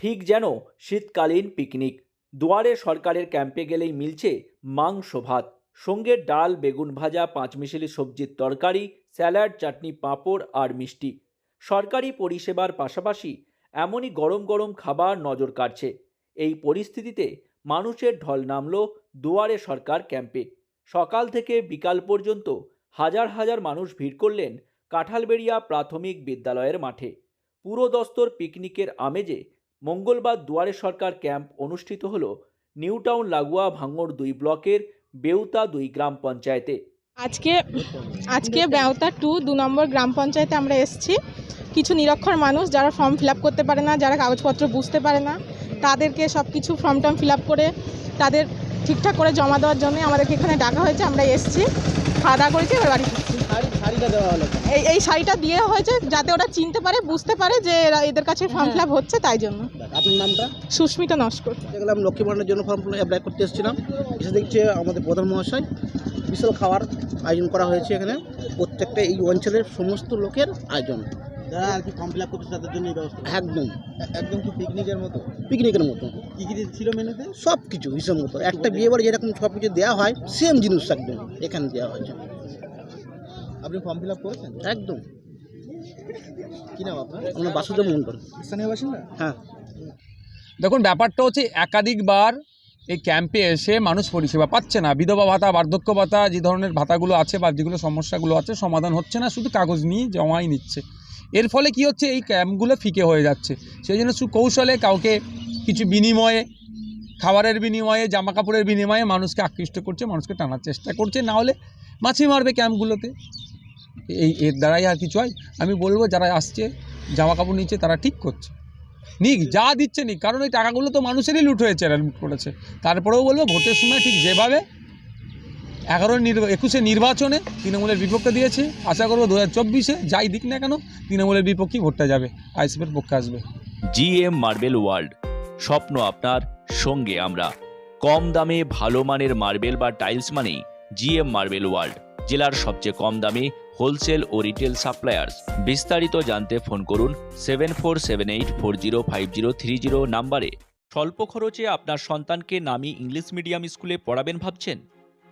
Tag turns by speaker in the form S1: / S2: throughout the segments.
S1: ঠিক যেন শীতকালীন পিকনিক। দুয়ারে সরকারের ক্যাম্পে গেলেই মিলছে মাংস ভাত। সঙ্গে ডাল, বেগুন ভাজা, পাঁচমিশালি সবজির তরকারি, স্যালাড, চাটনি, পাঁপড় আর মিষ্টি। সরকারি পরিষেবার পাশাপাশি এমনই গরম গরম খাবার নজর কাড়ছে। এই পরিস্থিতিতে মানুষের ঢল নামল দুয়ারে সরকার ক্যাম্পে। সকাল থেকে বিকাল পর্যন্ত হাজার হাজার মানুষ ভিড় করলেন কাঁঠালবেড়িয়া প্রাথমিক বিদ্যালয়ের মাঠে। পুরো দস্তর পিকনিকের আমেজে মঙ্গলবার দুয়ারে সরকার ক্যাম্প অনুষ্ঠিত হল নিউটাউন লাগোয়া ভাঙড় দুই ব্লকের বেউতা দুই গ্রাম পঞ্চায়েতে।
S2: আজকে আজকে বেওতা টু দু নম্বর গ্রাম পঞ্চায়েতে আমরা এসেছি। কিছু নিরক্ষর মানুষ যারা ফর্ম ফিল করতে পারে না, যারা কাগজপত্র বুঝতে পারে না, তাদেরকে সব কিছু ফর্ম টর্ম ফিল করে তাদের ঠিকঠাক করে জমা দেওয়ার জন্য আমাদেরকে এখানে ডাকা হয়েছে। আমরা এসেছি, খাওয়া দাওয়া করেছি, এবার বাড়ি ফিরছি। এই এই শাড়িটা দিয়ে হয়েছে যাতে ওরা চিনতে পারে বুঝতে পারে যে এরা এদের কাছে ফর্ম ফিল আপ হচ্ছে তাই জন্য।
S3: আপনার নামটা?
S2: সুস্মিতা নস্কর।
S3: দেখলাম লক্ষ্মী ভাণ্ডারের জন্য ফর্ম অ্যাপ্লাই করতে এসেছিলাম। এসে দেখছি আমাদের প্রধান মহাশয় বিশাল খাওয়ার আয়োজন করা হয়েছে এখানে। প্রত্যেকটা এই অঞ্চলের সমস্ত লোকের আয়োজন।
S4: যারা আর কি ফর্ম ফিল আপ করছে তাদের জন্য এই ব্যবস্থা।
S3: একদম।
S4: একদম কি পিকনিকের মতো?
S3: পিকনিকের মতো।
S4: কি কি ছিল মেনুতে?
S3: সব কিছু হিসাব মতো। একটা বিয়ে বাড়ি যেরকম সব কিছু দেওয়া হয় সেম জিনিস একদম এখানে দেওয়া হয়েছে।
S4: আপনি ফর্ম ফিল আপ করেছেন?
S3: একদম।
S4: কি নাম আপনার?
S3: আমরা বাসুদেব মণ্ডল।
S4: স্থানীয় বাসিন্দা?
S3: হ্যাঁ।
S5: দেখুন ব্যাপারটা হচ্ছে একাধিকবার এই ক্যাম্পে এসে মানুষ পরিষেবা পাচ্ছে না। বিধবা ভাতা বার্ধক্য ভাতা যে ধরনের ভাতাগুলো আছে বা যেগুলো সমস্যাগুলো আছে সমাধান হচ্ছে না শুধু কাগজ নিয়ে জমাই নিচ্ছে। এর ফলে কি হচ্ছে এই ক্যাম্পগুলো ফিকে হয়ে যাচ্ছে। সেই জন্য সুকৌশলে কাউকে কিছু বিনিময়ে খাবারের বিনিময়ে জামা কাপড়ের বিনিময়ে মানুষকে আকৃষ্ট করছে মানুষকে টানার চেষ্টা করছে। না হলে মাছি মারবে ক্যাম্পগুলোতে এই, এর দ্বারাই আর কিছু হয়। আমি বলব, যারা আসছে জামা কাপড় নিচ্ছে তারা ঠিক করছে। নিক, যা দিচ্ছে নিক, কারণ ওই টাকাগুলো তো মানুষেরই লুট হয়েছে, এরা লুট করেছে। তারপরেও বলব, ভোটের সময় ঠিক যেভাবে এগারো নির্বা, একুশে নির্বাচনে তৃণমূলের বিপক্ষে দিয়েছে, আশা করব দু হাজার চব্বিশে যাই দিক না কেন, তৃণমূলের বিপক্ষেই ভোটটা যাবে আইসিপির পক্ষে আসবে।
S1: জি এম মার্বেল ওয়ার্ল্ড, স্বপ্ন আপনার, সঙ্গে আমরা। কম দামে ভালো মানের মার্বেল বা টাইলস মানেই জিএম মার্বেল ওয়ার্ল্ড। জেলার সবচেয়ে কম দামি হোলসেল ও রিটেল সাপ্লায়ার্স। বিস্তারিত জানতে ফোন করুন seven four seven eight four zero five zero three zero নাম্বারে। স্বল্প খরচে আপনার সন্তানকে নামি ইংলিশ মিডিয়াম স্কুলে পড়াবেন ভাবছেন?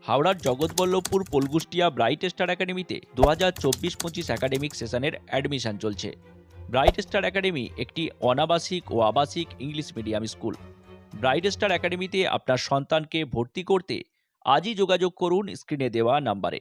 S1: হাওড়ার জগৎবল্লভপুর পলগুষ্টিয়া ব্রাইট স্টার একাডেমিতে দু হাজার চব্বিশ পঁচিশ একাডেমিক সেশনের অ্যাডমিশন চলছে। ব্রাইট স্টার একাডেমি একটি অনাবাসিক ও আবাসিক English medium school. Bright star একাডেমিতে আপনার সন্তানকে ভর্তি করতে আজই যোগাযোগ করুন স্ক্রিনে দেওয়া নাম্বারে।